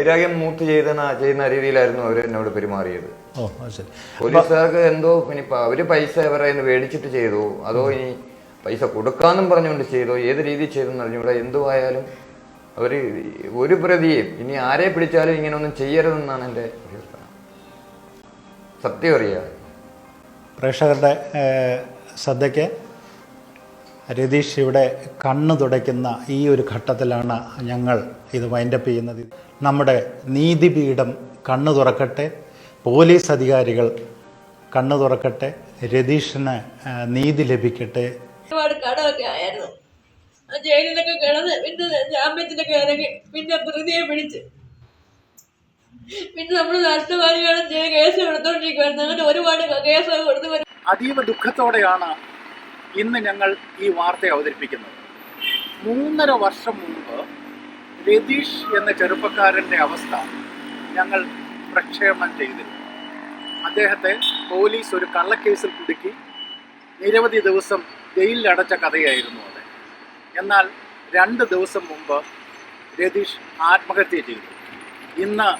വൈരാഗ്യം മൂത്ത് ചെയ്യുന്ന ചെയ്യുന്ന രീതിയിലായിരുന്നു അവർ എന്നോട് പെരുമാറിയത്. ഓ അത് ശരി. പോലീസുകാർക്ക് എന്തോ ഇനി അവർ പൈസ അവരെ മേടിച്ചിട്ട് ചെയ്തു. അതോ ഇനി പൈസ കൊടുക്കാന്നും പറഞ്ഞുകൊണ്ട് ചെയ്തോ. ഏത് രീതി ചെയ്തെന്ന് അറിഞ്ഞൂടെ. എന്തു ആയാലും അവർ ഒരു പ്രതിയെയും ഇനി ആരെ പിടിച്ചാലും ഇങ്ങനെ ഒന്നും ചെയ്യരുതെന്നാണ് എന്റെ അഭ്യർത്ഥന സത്യം അറിയാം. പ്രേക്ഷകരുടെ ശ്രദ്ധയ്ക്ക് രതീഷ് ഇവിടെ കണ്ണു തുടയ്ക്കുന്ന ഈ ഒരു ഘട്ടത്തിലാണ് ഞങ്ങൾ ഇത് വൈൻഡപ്പ് ചെയ്യുന്നത്. നമ്മുടെ നീതിപീഠം കണ്ണു തുറക്കട്ടെ പോലീസ് അധികാരികൾ കണ്ണു തുറക്കട്ടെ രതീഷിന് നീതി ലഭിക്കട്ടെ. ഒരുപാട് കടമൊക്കെ ആയിരുന്നു. ആ ജയിലിലൊക്കെ കിടന്ന് പിന്നെ ജാമ്യത്തിലൊക്കെ ഇറങ്ങി പിന്നെ പ്രതിയെ പിടിച്ച്. പിന്നെ നമ്മൾ നഷ്ടപരിഹാരം ചെയ്ത് കേസ് കൊടുത്തോണ്ടിരിക്കുവായിരുന്നു അങ്ങനെ ഒരുപാട് കേസൊക്കെ കൊടുത്തു അതീവ ദുഃഖത്തോടെയാണ് ഇന്ന് ഞങ്ങൾ ഈ വാർത്ത അവതരിപ്പിക്കുന്നത്. മൂന്നര വർഷം മുമ്പ് രതീഷ് എന്ന ചെറുപ്പക്കാരന്റെ അവസ്ഥ ഞങ്ങൾ പ്രക്ഷേപണം ചെയ്തിരുന്നു. അദ്ദേഹത്തെ പോലീസ് ഒരു കള്ളക്കേസിൽ കുടുക്കി നിരവധി ദിവസം ജയിലിലടച്ച കഥയായിരുന്നു അത്. എന്നാൽ രണ്ട് ദിവസം മുമ്പ് രതീഷ് ആത്മഹത്യ ചെയ്തു. ഇന്ന്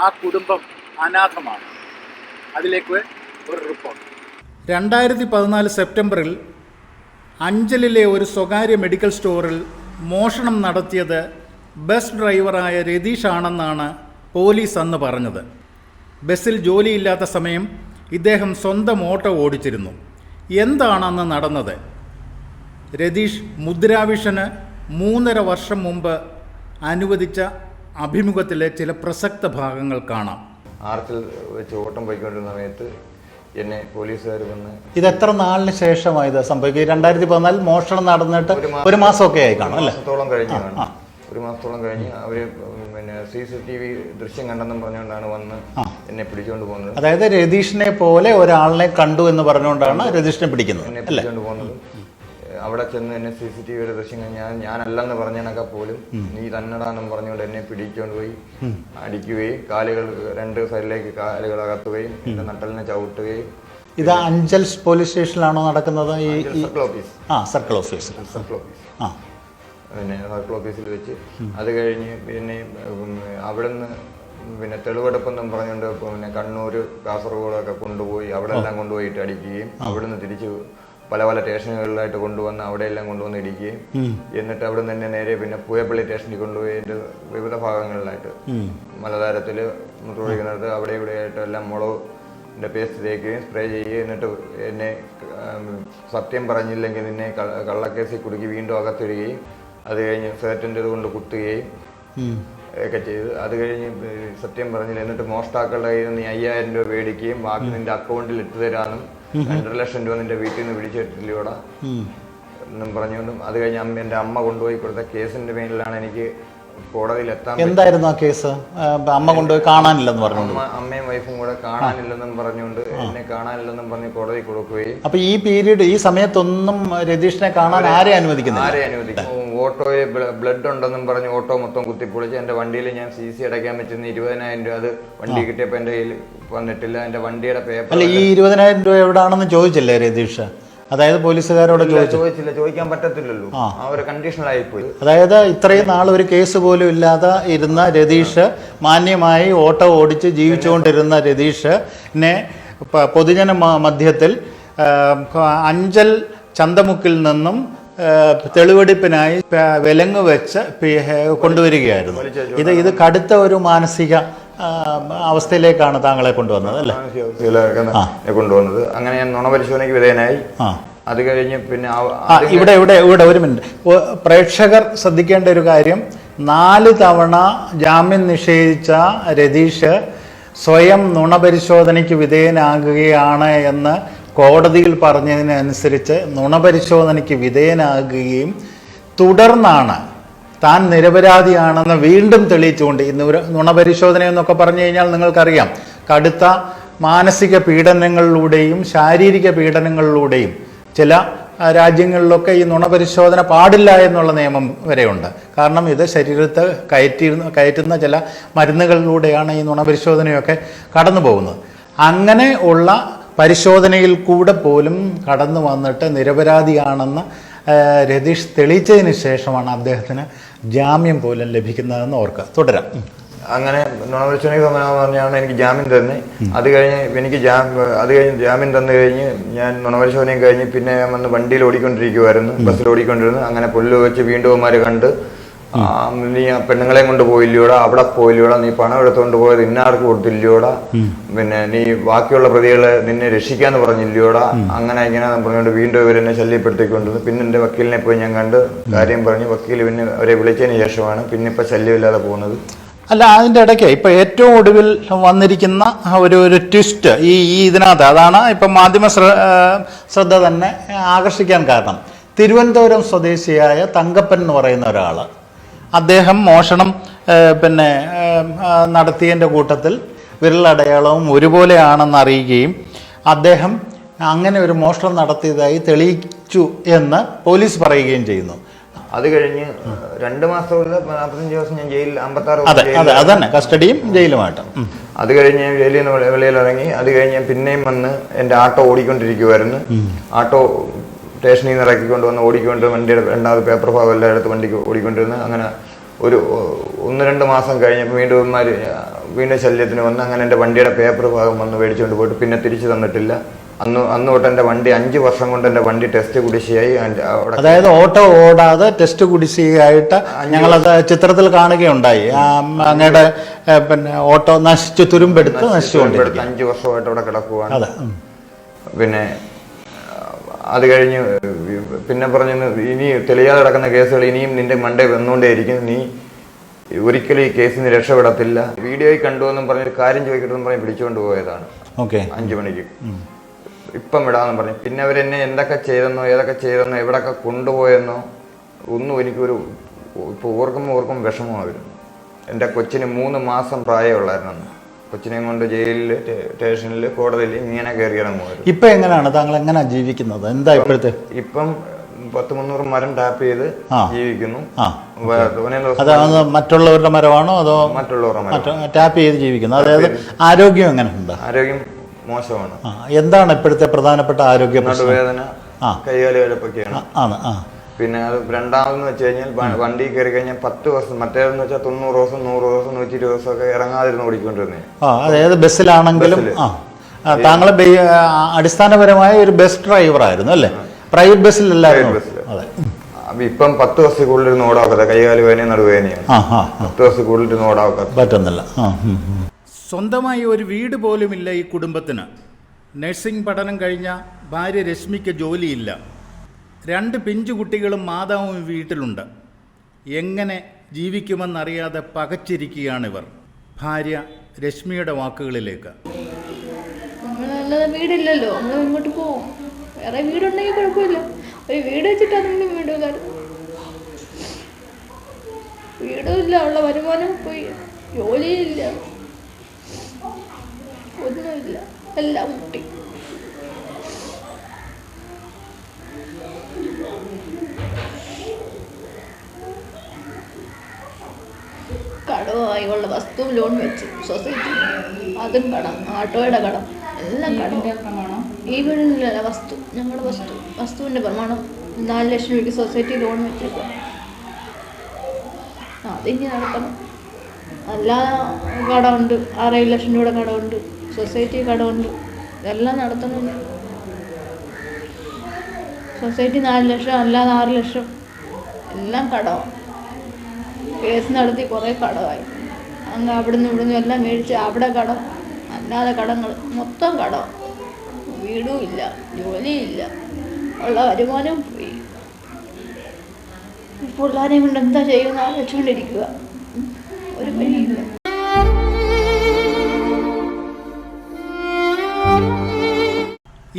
ആ കുടുംബം അനാഥമാണ്. അതിലേക്ക് ഒരു റിപ്പോർട്ട്. രണ്ടായിരത്തി പതിനാല് സെപ്റ്റംബറിൽ അഞ്ചലിലെ ഒരു സ്വകാര്യ മെഡിക്കൽ സ്റ്റോറിൽ മോഷണം നടത്തിയത് ബസ് ഡ്രൈവറായ രതീഷ് ആണെന്നാണ് പോലീസ് അന്ന് പറഞ്ഞത്. ബസ്സിൽ ജോലിയില്ലാത്ത സമയം ഇദ്ദേഹം സ്വന്തം ഓട്ടോ ഓടിച്ചിരുന്നു. എന്താണ് അന്ന് നടന്നത്? രതീഷ് മുദ്രാവിഷന് മൂന്നര വർഷം മുമ്പ് അനുവദിച്ച അഭിമുഖത്തിലെ ചില പ്രസക്ത ഭാഗങ്ങൾ കാണാം. ആർച്ചിൽ വെച്ച് ഓട്ടം പോയിക്കൊണ്ടിരുന്ന സമയത്ത് എന്നെ പോലീസുകാർ വന്ന് ഇത് എത്ര നാളിന് ശേഷമായി ഇത് സംഭവിക്കുക? രണ്ടായിരത്തി പതിനാലിൽ മോഷണം നടന്നിട്ട് ഒരു മാസം- ഒക്കെ മാസമൊക്കെ ആയി കാണും അല്ലേ? മാസത്തോളം കഴിഞ്ഞു കാണും. ഒരു മാസത്തോളം കഴിഞ്ഞ് അവർ പിന്നെ സി സി ടി വി ദൃശ്യം കണ്ടെന്നും പറഞ്ഞുകൊണ്ടാണ് വന്ന് എന്നെ പിടിച്ചുകൊണ്ട് പോകുന്നത്. അതായത് രതീഷിനെ പോലെ ഒരാളിനെ കണ്ടു എന്ന് പറഞ്ഞുകൊണ്ടാണ് രതീഷിനെ പിടിക്കുന്നത് എന്നെ പിടിച്ചുകൊണ്ട് പോകുന്നത്. അവിടെ ചെന്ന് എന്നെ സി സി ടി വിയുടെ ദൃശ്യങ്ങൾ ഞാൻ ഞാനല്ലെന്ന് പറഞ്ഞതിനൊക്കെ പോലും നീ തന്നടാന്നും പറഞ്ഞുകൊണ്ട് എന്നെ പിടിച്ചുകൊണ്ട് പോയി അടിക്കുകയും കാലുകൾ രണ്ട് സൈഡിലേക്ക് കാലുകൾ അകത്തുകയും എന്റെ നട്ടലിനെ ചവിട്ടുകയും ഇത് അഞ്ചൽ പോലീസ് സ്റ്റേഷനിലാണോ നടക്കുന്നത്? ഈ ഈ- സർക്കിൾ ഓഫീസ്. ആ സർക്കിൾ ഓഫീസ്. Circle office. ആ. പിന്നെ സർക്കിൾ ഓഫീസിൽ വെച്ച് അത് കഴിഞ്ഞ് പിന്നെ അവിടെ നിന്ന് പിന്നെ തെളിവെടുപ്പെന്നും പറഞ്ഞുകൊണ്ട് പിന്നെ കണ്ണൂർ കാസർഗോഡൊക്കെ കൊണ്ടുപോയി അവിടെ എല്ലാം കൊണ്ടുപോയിട്ട് അടിക്കുകയും അവിടെ നിന്ന് തിരിച്ച് പല പല സ്റ്റേഷനുകളിലായിട്ട് കൊണ്ടുവന്ന് അവിടെയെല്ലാം കൊണ്ടുവന്ന് ഇടിക്കുകയും എന്നിട്ട് അവിടെ നിന്ന് തന്നെ നേരെ പിന്നെ പൂയപ്പള്ളി സ്റ്റേഷനിൽ കൊണ്ടുപോയി അതിന്റെ വിവിധ ഭാഗങ്ങളിലായിട്ട്. മലതാരത്തിൽ മുട്ടുപിടിക്കുന്നിടത്ത് അവിടെ ഇവിടെ ആയിട്ട് എല്ലാം മുളകിന്റെ പേസ്റ്റ് തേക്കുകയും സ്പ്രേ ചെയ്യുകയും എന്നിട്ട് എന്നെ സത്യം പറഞ്ഞില്ലെങ്കിൽ നിന്നെ കള്ളക്കേസിൽ കുടുക്കി വീണ്ടും അകത്തിടുകയും അത് കഴിഞ്ഞ് സേറ്റിന്റെ കൊണ്ട് കുത്തുകയും. ഒക്കെ ചെയ്ത്. അത് കഴിഞ്ഞ് സത്യം പറഞ്ഞില്ല എന്നിട്ട് മോഷ്ടാക്കളുടെ കയ്യിൽ നിന്ന് നീ അയ്യായിരം രൂപ മേടിക്കുകയും ബാക്കി നിന്റെ അക്കൗണ്ടിൽ ഇട്ട് തരാനും രണ്ടര ലക്ഷം രൂപ നിന്റെ വീട്ടിൽ നിന്ന് പിടിച്ചിട്ടില്ല ഇവിടെ? എന്നും പറഞ്ഞുകൊണ്ടും അത് കഴിഞ്ഞ് അമ്മ എന്റെ അമ്മ കൊണ്ടുപോയി കൊടുത്ത കേസിന്റെ പേരിലാണ് എനിക്ക് കോടതിയിൽ എത്താൻ എന്തായിരുന്നു ആ കേസ്? അമ്മ കൊണ്ടുപോയി കാണാനില്ലെന്ന് അമ്മ അമ്മയും വൈഫും കൂടെ കാണാനില്ലെന്നും പറഞ്ഞുകൊണ്ട് എന്നെ കാണാനില്ലെന്നും പറഞ്ഞ് കോടതി കൊടുക്കുകയും. അപ്പൊ ഈ പീരീഡ് ഈ സമയത്തൊന്നും രതീഷിനെ കാണാൻ ആരെ അനുവദിക്കുന്നില്ല? ആരെ അനുവദിക്കും? ഓട്ടോയിൽ ബ്ലഡ് ഉണ്ടെന്നും പറഞ്ഞ് ഓട്ടോ മൊത്തം കുത്തിപ്പൊളിച്ച് എന്റെ വണ്ടിയിൽ ഞാൻ സി സി അടയ്ക്കാൻ പറ്റുന്ന ഇരുപതിനായിരം രൂപ അത് വണ്ടി കിട്ടിയപ്പോൾ എന്റെ കയ്യിൽ വന്നിട്ടില്ല. എന്റെ വണ്ടിയുടെ പേപ്പർ അല്ല ഈ ഇരുപതിനായിരം രൂപ എവിടാണെന്ന് ചോദിച്ചില്ലേ രതീഷ്? അതായത് പോലീസുകാരോട് ചോദിച്ചില്ല. ചോദിക്കാൻ പറ്റത്തില്ലല്ലോ. ആ. ഒരു കണ്ടീഷനിലായി പോയി. അതായത് ഇത്രയും നാൾ ഒരു കേസ് പോലും ഇല്ലാതെ ഇരുന്ന രതീഷ് മാന്യമായി ഓട്ടോ ഓടിച്ച് ജീവിച്ചുകൊണ്ടിരുന്ന രതീഷിനെ പൊതുജന മധ്യത്തിൽ അഞ്ചൽ ചന്തമുക്കിൽ നിന്നും തെളിവെടുപ്പിനായി വിലങ്ങ് വെച്ച് കൊണ്ടുവരികയായിരുന്നു. ഇത് ഇത് കടുത്ത ഒരു മാനസിക അവസ്ഥയിലേക്കാണ് താങ്കളെ കൊണ്ടുവന്നത് അല്ലേ? കൊണ്ടുവന്നത്. അങ്ങനെ ഞാൻ നുണപരിശോധനയ്ക്ക് വിധേയനായി. ആ. അത് കഴിഞ്ഞ് പിന്നെ ഇവിടെ ഇവിടെ ഇവിടെ ഒരു മിനിറ്റ്. പ്രേക്ഷകർ ശ്രദ്ധിക്കേണ്ട ഒരു കാര്യം നാല് തവണ ജാമ്യം നിഷേധിച്ച രതീഷ് സ്വയം നുണപരിശോധനയ്ക്ക് വിധേയനാകുകയാണ് എന്ന് കോടതിയിൽ പറഞ്ഞതിനനുസരിച്ച് നുണപരിശോധനയ്ക്ക് വിധേയനാകുകയും തുടർന്നാണ് താൻ നിരപരാധിയാണെന്ന് വീണ്ടും തെളിയിച്ചുകൊണ്ട് ഈ നുണപരിശോധന എന്നൊക്കെ പറഞ്ഞു കഴിഞ്ഞാൽ നിങ്ങൾക്കറിയാം. കടുത്ത മാനസിക പീഡനങ്ങളിലൂടെയും ശാരീരിക പീഡനങ്ങളിലൂടെയും ചില രാജ്യങ്ങളിലൊക്കെ ഈ നുണപരിശോധന പാടില്ല എന്നുള്ള നിയമം വരെയുണ്ട്. കാരണം ഇത് ശരീരത്തെ കയറ്റി കയറ്റുന്ന ചില മരുന്നുകളിലൂടെയാണ് ഈ നുണപരിശോധനയൊക്കെ കടന്നു പോകുന്നത് അങ്ങനെ ഉള്ള പരിശോധനയിൽ കൂടെ പോലും കടന്നു വന്നിട്ട് നിരപരാധിയാണെന്ന് രതീഷ് തെളിയിച്ചതിന് ശേഷമാണ് അദ്ദേഹത്തിന് ജാമ്യം പോലും ലഭിക്കുന്നതെന്ന് ഓർക്കുക. തുടരാം. അങ്ങനെ നുണപരിശോധനയ്ക്ക് സമ്മതം പറഞ്ഞാണ് എനിക്ക് ജാമ്യം തന്നെ. അത് കഴിഞ്ഞ് എനിക്ക് ജാ അത് കഴിഞ്ഞ് ജാമ്യം തന്നു കഴിഞ്ഞ് ഞാൻ നുണപരിശോധനയും കഴിഞ്ഞ് പിന്നെ ഞാൻ വന്ന് വണ്ടിയിൽ ഓടിക്കൊണ്ടിരിക്കുമായിരുന്നു ബസ്സിൽ ഓടിക്കൊണ്ടിരുന്നു. അങ്ങനെ പുല്ല് വെച്ച് വീണ്ടും കണ്ട് നീ പെണ്ണുങ്ങളെയും കൊണ്ട് പോയില്ലയോടാ അവിടെ പോയില്ലയോടാ നീ പണം എടുത്തുകൊണ്ട് പോയത് ഇന്നാർക്ക് കൊടുത്തില്ലയോടാ പിന്നെ നീ ബാക്കിയുള്ള പ്രതികളെ നിന്നെ രക്ഷിക്കാന്ന് പറഞ്ഞില്ലയോടാ അങ്ങനെ ഇങ്ങനെ പറഞ്ഞുകൊണ്ട് വീണ്ടും ഇവരെന്നെ ശല്യപ്പെടുത്തിക്കൊണ്ടിരുന്നു. പിന്നെ എന്റെ വക്കീലിനെ പോയി ഞാൻ കണ്ട് കാര്യം പറഞ്ഞു. വക്കീൽ പിന്നെ അവരെ വിളിച്ചതിന് ശേഷമാണ് പിന്നെ ഇപ്പൊ ശല്യമില്ലാതെ പോകുന്നത്. അല്ല അതിന്റെ ഇടയ്ക്ക് ഇപ്പൊ ഏറ്റവും ഒടുവിൽ വന്നിരിക്കുന്ന ഒരു ഒരു ട്വിസ്റ്റ് ഈ ഈ ഇതിനകത്ത് അതാണ് ഇപ്പം മാധ്യമ ശ്ര- ശ്രദ്ധ തന്നെ ആകർഷിക്കാൻ കാരണം. തിരുവനന്തപുരം സ്വദേശിയായ തങ്കപ്പൻ എന്ന് പറയുന്ന ഒരാൾ അദ്ദേഹം മോഷണം പിന്നെ നടത്തിയതിന്റെ കൂട്ടത്തിൽ വിരലടയാളവും ഒരുപോലെയാണെന്ന് അറിയുകയും അദ്ദേഹം അങ്ങനെ ഒരു മോഷണം നടത്തിയതായി തെളിയിച്ചു എന്ന് പോലീസ് പറയുകയും ചെയ്യുന്നു. അത് കഴിഞ്ഞ് രണ്ട് മാസമുള്ള നാൽപ്പത്തഞ്ച് ദിവസം ഞാൻ ജയിലിൽ അമ്പത്താറ് അതെ അതെ അതന്നെ. കസ്റ്റഡിയും ജയിലുമായിട്ട്. അത് കഴിഞ്ഞ് ഞാൻ ജയിലിൽ നിന്ന് വെളി- വെളിയിൽ ഇറങ്ങി. അത് കഴിഞ്ഞ് പിന്നെയും വന്ന് എന്റെ ആട്ടോ ഓടിക്കൊണ്ടിരിക്കുമായിരുന്നു ആട്ടോ സ്റ്റേഷനിൽ നിന്ന് ഇറക്കിക്കൊണ്ട് വന്ന് ഓടിക്കൊണ്ട് വണ്ടിയുടെ രണ്ടാമത് പേപ്പർ ഭാഗം എല്ലാം എടുത്ത് വണ്ടിക്ക് ഓടിക്കൊണ്ടിരുന്നു. അങ്ങനെ ഒരു ഒന്ന് രണ്ട് മാസം കഴിഞ്ഞപ്പോൾ വീണ്ടും ഇവന്മാർ വീണ്ടും ശല്യത്തിന് വന്ന് അങ്ങനെ എന്റെ വണ്ടിയുടെ പേപ്പർ ഭാഗം വന്ന് മേടിച്ചുകൊണ്ട് പോയിട്ട് പിന്നെ തിരിച്ചു തന്നിട്ടില്ല. അന്ന് അന്ന് തൊട്ട് എന്റെ വണ്ടി അഞ്ച് വർഷം കൊണ്ട് എന്റെ വണ്ടി ടെസ്റ്റ് കുടിശ്ശിയായി. അതായത് ഓട്ടോ ഓടാതെ ടെസ്റ്റ് കുടിശ്ശിയായിട്ട് ഞങ്ങളത് ചിത്രത്തിൽ കാണുകയുണ്ടായി. അങ്ങയുടെ പിന്നെ ഓട്ടോ നശിച്ചു തുരുമ്പെടുത്ത് നശിച്ചു അഞ്ച് വർഷമായിട്ട് അവിടെ കിടക്കുവാണ്. പിന്നെ അത് കഴിഞ്ഞ് പിന്നെ പറഞ്ഞു ഇനി തെളിയാതെ കിടക്കുന്ന കേസുകൾ ഇനിയും നിന്റെ മണ്ടേ വന്നുകൊണ്ടേയിരിക്കും. നീ ഒരിക്കലും ഈ കേസിൽ നിന്ന് രക്ഷപ്പെടത്തില്ല. വീഡിയോയിൽ കണ്ടു എന്നും പറഞ്ഞ് കാര്യം ചോദിക്കട്ടെന്നും പറഞ്ഞ് പിടിച്ചുകൊണ്ട് പോയതാണ്. ഓക്കെ. അഞ്ചു മണിക്ക്. ഇപ്പം വിടാമെന്ന് പറഞ്ഞു. പിന്നെ അവരെന്നെ എന്തൊക്കെ ചെയ്തെന്നോ ഏതൊക്കെ ചെയ്തെന്നോ എവിടെയൊക്കെ കൊണ്ടുപോയെന്നോ ഒന്നും എനിക്കൊരു ഇപ്പോൾ ഓർക്കുമ്പോൾ ഓർക്കുമ്പോൾ വിഷമമായിരുന്നു. എന്റെ കൊച്ചിന് മൂന്ന് മാസം പ്രായമുള്ളായിരുന്നു കൊച്ചിനെയും കൊണ്ട് ജയിലിൽ സ്റ്റേഷനിൽ കോടതിയിൽ ഇങ്ങനെ കയറി ഇറങ്ങുമായിരുന്നു ഇപ്പൊ എങ്ങനെയാണ്? താങ്കൾ എങ്ങനെയാണ് ജീവിക്കുന്നത്? എന്താ ഇപ്പോഴത്തെ? ഇപ്പം പത്ത് മുന്നൂറ് മരം ടാപ്പ് ചെയ്ത് ജീവിക്കുന്നു. അതാണ് അതായത് മറ്റുള്ളവരുടെ മരമാണോ അതോ മറ്റുള്ളവരുടെ മരം ടാപ്പ് ചെയ്ത് ജീവിക്കുന്നു? അതായത് ആരോഗ്യം എങ്ങനെയുണ്ട് ആരോഗ്യം മോശമാണ്. എന്താണ് ഇപ്പോഴത്തെ പ്രധാനപ്പെട്ട ആരോഗ്യ നടുവേദന ആ. കൈകാൽ കഴപ്പൊക്കെയാണ് ആ, ആണ്. ആ. പിന്നെ അത് രണ്ടാമതെന്ന് വെച്ച് കഴിഞ്ഞാൽ വണ്ടി കയറി കഴിഞ്ഞാൽ പത്ത് ദിവസം മറ്റേതെന്ന് വെച്ചാൽ തൊണ്ണൂറ് ദിവസം നൂറ് ദിവസം നൂറ്റി ഇരുപത് ദിവസം ഒക്കെ ഇറങ്ങാതിരുന്ന് ഓടിക്കൊണ്ടിരുന്നേ. ആ അതായത് ബസ്സിലാണെങ്കിലും ആ. താങ്കൾ അടിസ്ഥാനപരമായ ഒരു ബസ് ഡ്രൈവർ ആയിരുന്നു അല്ലേ പ്രൈവറ്റ് ബസ്സിലല്ല അതെ. അപ്പൊ ഇപ്പം പത്ത് ദിവസത്തിൽ കൂടുതൽ ഓടാക്കാത്ത കൈകാൽ വേനയും നടുവേനയും പത്ത് ദിവസത്തിൽ കൂടുതൽ ഓടാക്കാത്ത പറ്റുന്നില്ല. സ്വന്തമായി ഒരു വീട് പോലുമില്ല ഈ കുടുംബത്തിന്. നഴ്സിംഗ് പഠനം കഴിഞ്ഞ ഭാര്യ രശ്മിക്ക് ജോലിയില്ല. രണ്ട് പിഞ്ചു കുട്ടികളും മാതാവും വീട്ടിലുണ്ട്. എങ്ങനെ ജീവിക്കുമെന്നറിയാതെ പകച്ചിരിക്കുകയാണിവർ. ഭാര്യ രശ്മിയുടെ വാക്കുകളിലേക്ക്. നമ്മളല്ലാതെ വീടില്ലല്ലോ. നമ്മൾ ഇങ്ങോട്ട് പോവും. വേറെ വീടുണ്ടെങ്കിൽ കുഴപ്പമില്ല. ഒരു വീട് വെച്ചിട്ടാണെങ്കിലും വീടില്ലായിരുന്നു വീടുമില്ല ഉള്ള വരുമാനം പോയി. ജോലിയില്ല ഒന്നുമില്ല. എല്ലാം മുട്ടി. കടമായി വസ്തുവും വസ്തു ലോൺ വെച്ചു. സൊസൈറ്റി അതും കടം ആട്ടോയുടെ കടം എല്ലാം കടം. ഈ വീടിനുള്ള വസ്തു ഞങ്ങളുടെ വസ്തു വസ്തുവിന്റെ പ്രമാണം. നാല് ലക്ഷം രൂപയ്ക്ക് സൊസൈറ്റി ലോൺ വെച്ചേക്കുക അതിനി നടക്കണം അല്ലാതെ കടമുണ്ട്. ആറേഴ് ലക്ഷം രൂപയുടെ കടമുണ്ട്. സൊസൈറ്റി കടമുണ്ട്. ഇതെല്ലാം നടത്തുന്നുണ്ട് സൊസൈറ്റി നാല് ലക്ഷം അല്ലാതെ ആറ് ലക്ഷം. എല്ലാം കടമാണ് കേസ് നടത്തി കുറേ കടമായി അങ്ങ് അവിടുന്ന് ഇവിടുന്ന് എല്ലാം മേടിച്ച് അവിടെ കടം അല്ലാതെ കടങ്ങൾ മൊത്തം കടം. വീടും ഇല്ല ജോലിയില്ല. ഉള്ള വരുമാനം പോയി. പിള്ളേരെ കൊണ്ട് എന്താ ചെയ്യുന്ന വെച്ചുകൊണ്ടിരിക്കുക ഒരു വഴിയില്ല.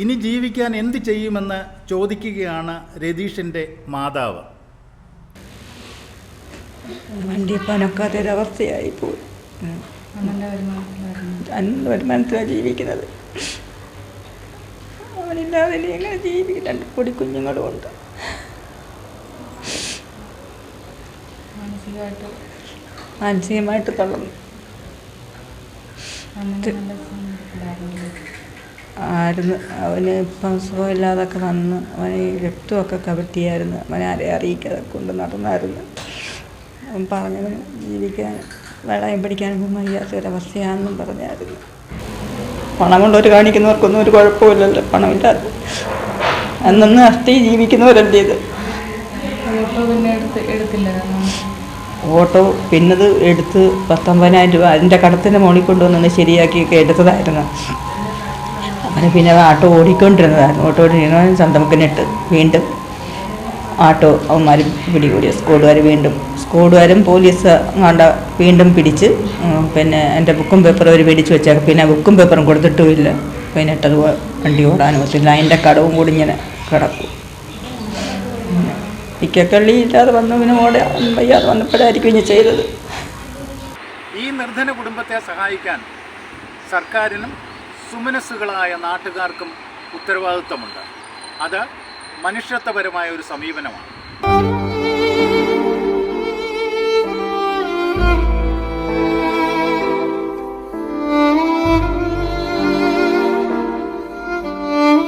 ഇനി ജീവിക്കാൻ എന്ത് ചെയ്യുമെന്ന് ചോദിക്കുകയാണ് രതീഷിന്റെ മാതാവ്. വണ്ടി പനക്കാത്ത ഒരവസ്ഥയായി പോയി. അന്ന് വരുമാനത്തിലാണ് ജീവിക്കുന്നത്. അവനില്ലാതെ എങ്ങനെ ജീവിക്കും? രണ്ട് പൊടി കുഞ്ഞുങ്ങളും ഉണ്ട് മാനസികമായിട്ട് തളർന്നു. ആയിരുന്നു അവന് ഇപ്പം സുഖമില്ലാതൊക്കെ വന്ന് അവന് രക്തമൊക്കെ കവറ്റിയായിരുന്നു അവനെ ആരെ അറിയിക്കാതെ കൊണ്ട് നടന്നായിരുന്നു. പറഞ്ഞവന് ജീവിക്കാൻ വെള്ളം പിടിക്കാനൊന്നും വയ്യാത്തൊരവസ്ഥയാണെന്നും പറഞ്ഞായിരുന്നു. പണം കൊണ്ടൊരു കാണിക്കുന്നവർക്കൊന്നും ഒരു കുഴപ്പമില്ലല്ലോ പണമില്ലാതെ അന്നൊന്ന് അസ്ഥി ജീവിക്കുന്നവരല്ലേ ഇത്? ഓട്ടോ പിന്നത് എടുത്ത് പത്തൊമ്പതിനായിരം രൂപ അതിന്റെ കടത്തിന്റെ മുകളിൽ കൊണ്ടുവന്ന് ശരിയാക്കിയൊക്കെ എടുത്തതായിരുന്നു. അങ്ങനെ പിന്നെ അത് ആട്ടോ ഓടിക്കൊണ്ടിരുന്നതായിരുന്നു. ഓട്ടോ ഓടിക്കുന്ന ചന്തമുക്കിനിട്ട് വീണ്ടും ആട്ടോ അവന്മാർ പിടികൂടി സ്ക്വാഡുകാർ വീണ്ടും സ്ക്വാഡുകാരും പോലീസ് കണ്ട വീണ്ടും പിടിച്ച് പിന്നെ എന്റെ ബുക്കും പേപ്പറും അവർ മേടിച്ച് വെച്ചാൽ പിന്നെ ബുക്കും പേപ്പറും കൊടുത്തിട്ടുമില്ല. പിന്നെ രൂപ വണ്ടി ഓടാനും പറ്റില്ല. അതിന്റെ കടവും കൂടി ഇങ്ങനെ കിടക്കും. ഇക്കക്കള്ളി ഇല്ലാതെ വന്നു. പിന്നെ ഓടെ വയ്യാതെ വന്നപ്പോഴായിരിക്കും ഇനി ചെയ്തത്. ഈ നിർധന കുടുംബത്തെ സഹായിക്കാൻ സർക്കാരിനും സുമനസ്സുകളായ നാട്ടുകാർക്കും ഉത്തരവാദിത്വമുണ്ട്. അത് മനുഷ്യത്വപരമായ ഒരു സമീപനമാണ്.